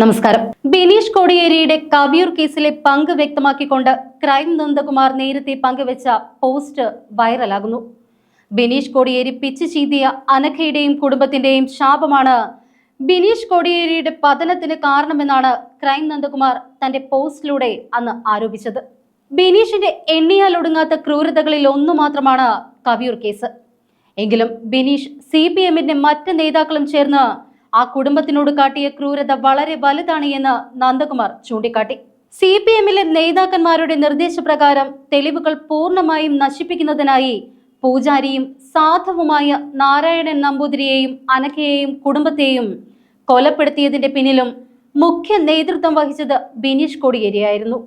നമസ്കാരം. ബിനീഷ് കോടിയേരിയുടെ കവിയൂർ കേസിലെ പങ്ക് വ്യക്തമാക്കിക്കൊണ്ട് ക്രൈം നന്ദകുമാർ നേരത്തെ പങ്കുവച്ച പോസ്റ്റ് വൈറലാകുന്നു. ബിനീഷ് കോടിയേരി പിച്ച് ചീതിയ അനഘയുടെയും കുടുംബത്തിന്റെയും ശാപമാണ് ബിനീഷ് കോടിയേരിയുടെ പതനത്തിന് കാരണമെന്നാണ് ക്രൈം നന്ദകുമാർ തന്റെ പോസ്റ്റിലൂടെ അന്ന് ആരോപിച്ചത്. ബിനീഷിന്റെ എണ്ണിയാൽ ഒടുങ്ങാത്ത ക്രൂരതകളിൽ ഒന്നു മാത്രമാണ് കവിയൂർ കേസ്. എങ്കിലും ബിനീഷ് സി പി എമ്മിന്റെ മറ്റ് നേതാക്കളും ചേർന്ന് ആ കുടുംബത്തിനോട് കാട്ടിയ ക്രൂരത വളരെ വലുതാണ് എന്ന് നന്ദകുമാർ ചൂണ്ടിക്കാട്ടി. സി പി എമ്മിലെ നേതാക്കന്മാരുടെ നിർദ്ദേശപ്രകാരം തെളിവുകൾ പൂർണമായും നശിപ്പിക്കുന്നതിനായി പൂജാരിയും സാധുവുമായ നാരായണൻ നമ്പൂതിരിയെയും അനഘയെയും കുടുംബത്തെയും കൊലപ്പെടുത്തിയതിന്റെ പിന്നിലും മുഖ്യ നേതൃത്വം വഹിച്ചത് ബിനീഷ് കോടിയേരിയായിരുന്നു.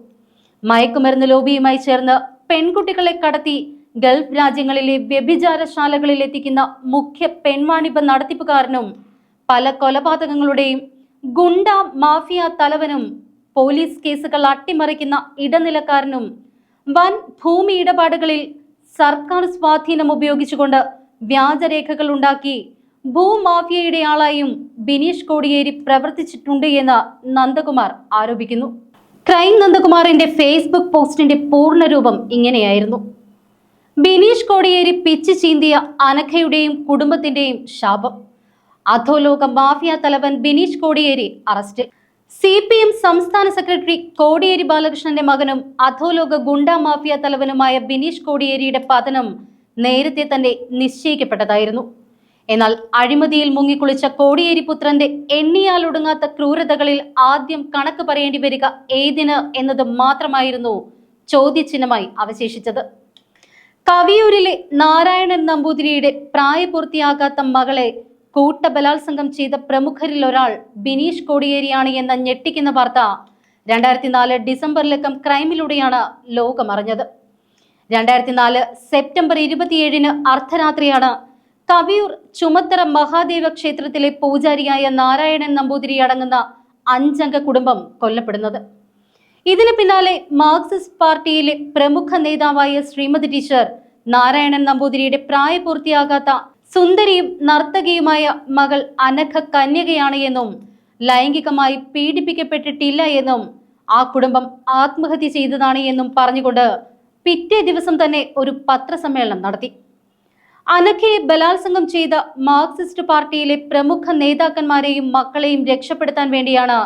മയക്കുമരുന്ന് ലോബിയുമായി ചേർന്ന് പെൺകുട്ടികളെ കടത്തി ഗൾഫ് രാജ്യങ്ങളിലെ വ്യഭിചാരശാലകളിൽ എത്തിക്കുന്ന മുഖ്യ പെൺവാണിഭ നടത്തിപ്പുകാരനും പല കൊലപാതകങ്ങളുടെയും ഗുണ്ട മാഫിയ തലവനും പോലീസ് കേസുകൾ അട്ടിമറിക്കുന്ന ഇടനിലക്കാരനും വൻ ഭൂമി ഇടപാടുകളിൽ സർക്കാർ സ്വാധീനം ഉപയോഗിച്ചുകൊണ്ട് വ്യാജരേഖകൾ ഉണ്ടാക്കി ഭൂമാഫിയയുടെ ആളായും ബിനീഷ് കോടിയേരി പ്രവർത്തിച്ചിട്ടുണ്ട് എന്ന് നന്ദകുമാർ ആരോപിക്കുന്നു. ക്രൈം നന്ദകുമാറിന്റെ ഫേസ്ബുക്ക് പോസ്റ്റിന്റെ പൂർണരൂപം ഇങ്ങനെയായിരുന്നു. ബിനീഷ് കോടിയേരി പിച്ച് ചീന്തിയ അനഘയുടെയും കുടുംബത്തിന്റെയും ശാപം. അധോലോക മാഫിയ തലവൻ Bineesh Kodiyeri arrest. C P M സംസ്ഥാന സെക്രട്ടറി കോടിയേരി ബാലകൃഷ്ണന്റെ മകനും അധോലോക ഗുണ്ട മാഫിയ തലവനുമായ ബിനീഷ് കോടിയേരിയുടെ പതനം നേരത്തെ തന്നെ നിശ്ചയിക്കപ്പെട്ടതായിരുന്നു. എന്നാൽ അഴിമതിയിൽ മുങ്ങിക്കുളിച്ച കോടിയേരി പുത്രന്റെ എണ്ണിയാൽ ഒടുങ്ങാത്ത ക്രൂരതകളിൽ ആദ്യം കണക്ക് പറയേണ്ടി വരിക ഏതിന് എന്നത് മാത്രമായിരുന്നു ചോദ്യചിഹ്നമായി അവശേഷിച്ചത്. കവിയൂരിലെ നാരായണൻ നമ്പൂതിരിയുടെ പ്രായപൂർത്തിയാകാത്ത മകളെ കൂട്ടബലാത്സംഗം ചെയ്ത പ്രമുഖരിൽ ഒരാൾ ബിനീഷ് കോടിയേരിയാണ് എന്ന ഞെട്ടിക്കുന്ന വാർത്ത രണ്ടായിരത്തി നാല് ഡിസംബറിലക്കം ക്രൈമിലൂടെയാണ് ലോകമറിഞ്ഞത്. രണ്ടായിരത്തി നാല് സെപ്റ്റംബർ ഇരുപത്തിയേഴിന് അർദ്ധരാത്രിയാണ് കവിയൂർ ചുമത്തറ മഹാദേവ ക്ഷേത്രത്തിലെ പൂജാരിയായ നാരായണൻ നമ്പൂതിരി അടങ്ങുന്ന അഞ്ചംഗ കുടുംബം കൊല്ലപ്പെടുന്നത്. ഇതിന് പിന്നാലെ മാർക്സിസ്റ്റ് പാർട്ടിയിലെ പ്രമുഖ നേതാവായ ശ്രീമതി ടീച്ചർ നാരായണൻ നമ്പൂതിരിയുടെ പ്രായപൂർത്തിയാകാത്ത സുന്ദരിയും നർത്തകിയുമായ മകൾ അനഘ കന്യകയാണ് എന്നും ലൈംഗികമായി പീഡിപ്പിക്കപ്പെട്ടിട്ടില്ല എന്നും ആ കുടുംബം ആത്മഹത്യ ചെയ്തതാണ് എന്നും പറഞ്ഞുകൊണ്ട് പിറ്റേ ദിവസം തന്നെ ഒരു പത്രസമ്മേളനം നടത്തി. അനഘയെ ബലാത്സംഗം ചെയ്ത മാർക്സിസ്റ്റ് പാർട്ടിയിലെ പ്രമുഖ നേതാക്കന്മാരെയും മക്കളെയും രക്ഷപ്പെടുത്താൻ വേണ്ടിയാണ്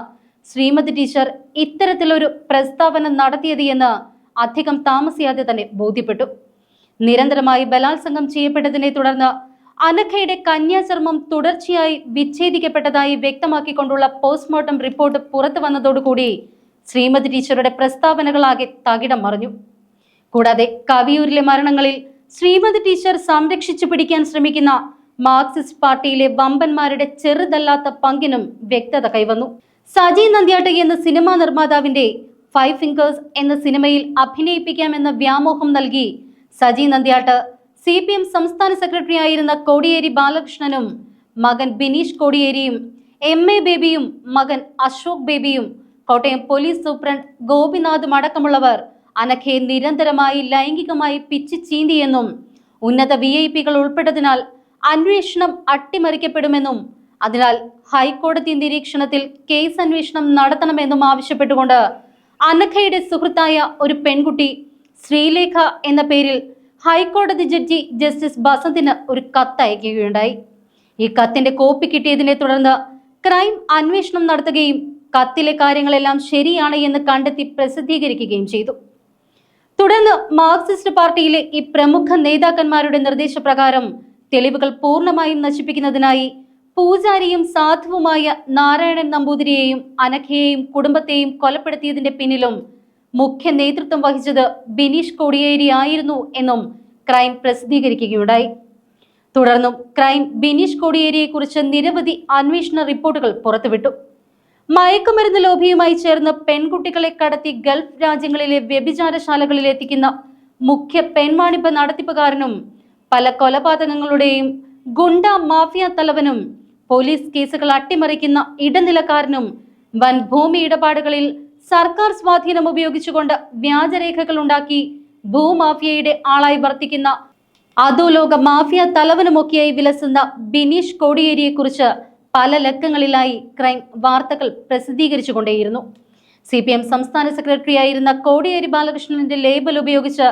ശ്രീമതി ടീച്ചർ ഇത്തരത്തിലൊരു പ്രസ്താവന നടത്തിയത് എന്ന് അധികം താമസിയാതെ തന്നെ ബോധ്യപ്പെട്ടു. നിരന്തരമായി ബലാത്സംഗം ചെയ്യപ്പെട്ടതിനെ തുടർന്ന് അനഘയുടെ കന്യാചർമ്മം തുടർച്ചയായി വിച്ഛേദിക്കപ്പെട്ടതായി വ്യക്തമാക്കിക്കൊണ്ടുള്ള പോസ്റ്റ്മോർട്ടം റിപ്പോർട്ട് പുറത്തു വന്നതോടുകൂടി ശ്രീമതി ടീച്ചറുടെ പ്രസ്താവനകളാകെ തകിടം മറിഞ്ഞു. കൂടാതെ കവിയൂരിലെ മരണങ്ങളിൽ ശ്രീമതി ടീച്ചർ സംരക്ഷിച്ചു പിടിക്കാൻ ശ്രമിക്കുന്ന മാർക്സിസ്റ്റ് പാർട്ടിയിലെ വമ്പന്മാരുടെ ചെറുതല്ലാത്ത പങ്കിനും വ്യക്തത കൈവന്നു. സജി നന്ദ്യാട്ട് എന്ന സിനിമാ നിർമ്മാതാവിന്റെ ഫൈവ് ഫിംഗേഴ്സ് എന്ന സിനിമയിൽ അഭിനയിപ്പിക്കാമെന്ന വ്യാമോഹം നൽകി Saji Nandyatt C P M സംസ്ഥാന സെക്രട്ടറി ആയിരുന്ന കോടിയേരി ബാലകൃഷ്ണനും മകൻ ബിനീഷ് കോടിയേരിയും എം എ ബേബിയും മകൻ അശോക് ബേബിയും കോട്ടയം പോലീസ് സൂപ്രണ്ട് ഗോപിനാഥും അടക്കമുള്ളവർ അനഖയെ നിരന്തരമായി ലൈംഗികമായി പിച്ച് ചീന്തിയെന്നും ഉന്നത വി ഐ പികൾ ഉൾപ്പെട്ടതിനാൽ അന്വേഷണം അട്ടിമറിക്കപ്പെടുമെന്നും അതിനാൽ ഹൈക്കോടതി നിരീക്ഷണത്തിൽ കേസ് അന്വേഷണം നടത്തണമെന്നും ആവശ്യപ്പെട്ടുകൊണ്ട് അനഖയുടെ സുഹൃത്തായ ഒരു പെൺകുട്ടി ശ്രീലേഖ എന്ന പേരിൽ ഹൈക്കോടതി ജഡ്ജി ജസ്റ്റിസ് ബസന്തിന് ഒരു കത്ത് അയക്കുകയുണ്ടായി ഈ കത്തിന്റെ കോപ്പി കിട്ടിയതിനെ തുടർന്ന് ക്രൈം അന്വേഷണം നടത്തുകയും കത്തിലെ കാര്യങ്ങളെല്ലാം ശരിയാണ് എന്ന് കണ്ടെത്തി പ്രസിദ്ധീകരിക്കുകയും ചെയ്തു. തുടർന്ന് മാർക്സിസ്റ്റ് പാർട്ടിയിലെ ഈ പ്രമുഖ നേതാക്കന്മാരുടെ നിർദ്ദേശപ്രകാരം തെളിവുകൾ പൂർണമായും നശിപ്പിക്കുന്നതിനായി പൂജാരിയും സാധുവുമായ നാരായണൻ നമ്പൂതിരിയെയും അനഘയെയും കുടുംബത്തെയും കൊലപ്പെടുത്തിയതിന്റെ പിന്നിലും മുഖ്യ നേതൃത്വം വഹിച്ചത് ബിനീഷ് കോടിയേരി ആയിരുന്നു എന്നും ക്രൈം പ്രസിദ്ധീകരിക്കുകയുണ്ടായി. തുടർന്നും ക്രൈം ബിനീഷ് കോടിയേരിയെക്കുറിച്ച് നിരവധി അന്വേഷണ റിപ്പോർട്ടുകൾ പുറത്തുവിട്ടു. മയക്കുമരുന്ന് ലോബിയുമായി ചേർന്ന് പെൺകുട്ടികളെ കടത്തി ഗൾഫ് രാജ്യങ്ങളിലെ വ്യഭിചാരശാലകളിൽ എത്തിക്കുന്ന മുഖ്യ പെൺവാണിപ്പ് നടത്തിപ്പുകാരനും പല കൊലപാതകങ്ങളുടെയും ഗുണ്ട മാഫിയ തലവനും പോലീസ് കേസുകൾ അട്ടിമറിക്കുന്ന ഇടനിലക്കാരനും വൻ ഭൂമി ഇടപാടുകളിൽ സർക്കാർ സ്വാധീനം ഉപയോഗിച്ചുകൊണ്ട് വ്യാജരേഖകൾ ഉണ്ടാക്കി ഭൂമാഫിയയുടെ ആളായി വർത്തിക്കുന്ന അധോലോക മാഫിയ തലവനുമൊക്കെയായി വിലസുന്ന ബിനീഷ് കോടിയേരിയെക്കുറിച്ച് പല ലക്കങ്ങളിലായി ക്രൈം വാർത്തകൾ പ്രസിദ്ധീകരിച്ചുകൊണ്ടേയിരുന്നു. സി പി എം സംസ്ഥാന സെക്രട്ടറിയായിരുന്ന കോടിയേരി ബാലകൃഷ്ണന്റെ ലേബൽ ഉപയോഗിച്ച്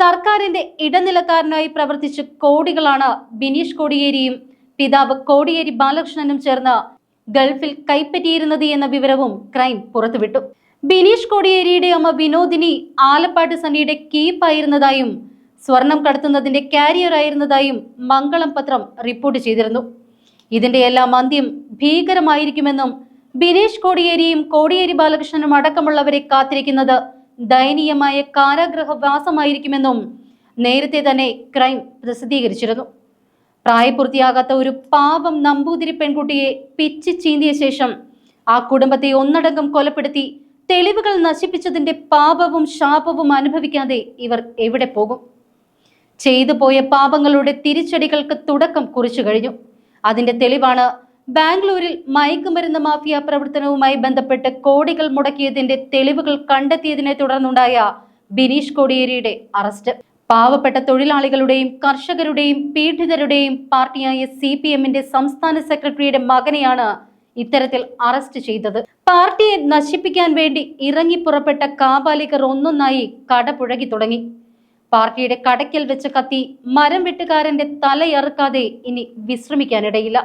സർക്കാരിന്റെ ഇടനിലക്കാരനായി പ്രവർത്തിച്ച് കോടികളാണ് ബിനീഷ് കോടിയേരിയും പിതാവ് കോടിയേരി ബാലകൃഷ്ണനും ചേർന്ന് ഗൾഫിൽ കൈപ്പറ്റിയിരുന്നത് എന്ന വിവരവും ക്രൈം പുറത്തുവിട്ടു. ബിനീഷ് കോടിയേരിയുടെ അമ്മ വിനോദിനി ആലപ്പാട്ട് സണ്ണിയുടെ കീപ്പായിരുന്നതായും സ്വർണം കടത്തുന്നതിന്റെ കാരിയർ ആയിരുന്നതായും മംഗളം പത്രം റിപ്പോർട്ട് ചെയ്തിരുന്നു. ഇതിന്റെ എല്ലാം അന്ത്യം ഭീകരമായിരിക്കുമെന്നും ബിനീഷ് കോടിയേരിയും കോടിയേരി ബാലകൃഷ്ണനും അടക്കമുള്ളവരെ കാത്തിരിക്കുന്നത് ദയനീയമായ കാരാഗ്രഹവാസമായിരിക്കുമെന്നും നേരത്തെ തന്നെ ക്രൈം പ്രസിദ്ധീകരിച്ചിരുന്നു. പ്രായപൂർത്തിയാകാത്ത ഒരു പാവം നമ്പൂതിരി പെൺകുട്ടിയെ പിച്ചി ചീന്തിയ ശേഷം ആ കുടുംബത്തെ ഒന്നടങ്കം കൊലപ്പെടുത്തി തെളിവുകൾ നശിപ്പിച്ചതിന്റെ പാപവും ശാപവും അനുഭവിക്കാതെ ഇവർ എവിടെ പോകും? ചെയ്തു പോയ പാപങ്ങളുടെ തിരിച്ചടികൾക്ക് തുടക്കം കുറിച്ചു കഴിഞ്ഞു. അതിന്റെ തെളിവാണ് ബാംഗ്ലൂരിൽ മയക്കുമരുന്ന് മാഫിയ പ്രവർത്തനവുമായി ബന്ധപ്പെട്ട് കോടികൾ മുടക്കിയതിന്റെ തെളിവുകൾ കണ്ടെത്തിയതിനെ തുടർന്നുണ്ടായ ബിനീഷ് കോടിയേരിയുടെ അറസ്റ്റ്. പാവപ്പെട്ട തൊഴിലാളികളുടെയും കർഷകരുടെയും പീഡിതരുടെയും പാർട്ടിയായ സി പി എമ്മിന്റെ സംസ്ഥാന സെക്രട്ടറിയുടെ മകനെയാണ് ഇത്തരത്തിൽ അറസ്റ്റ് ചെയ്തത്. പാർട്ടിയെ നശിപ്പിക്കാൻ വേണ്ടി ഇറങ്ങി പുറപ്പെട്ട കാബാലികർ ഒന്നൊന്നായി കടപുഴകി തുടങ്ങി. പാർട്ടിയുടെ കടയ്ക്കൽ വെച്ച കത്തി മരം വെട്ടുകാരന്റെ തലയറുക്കാതെ ഇനി വിശ്രമിക്കാനിടയില്ല.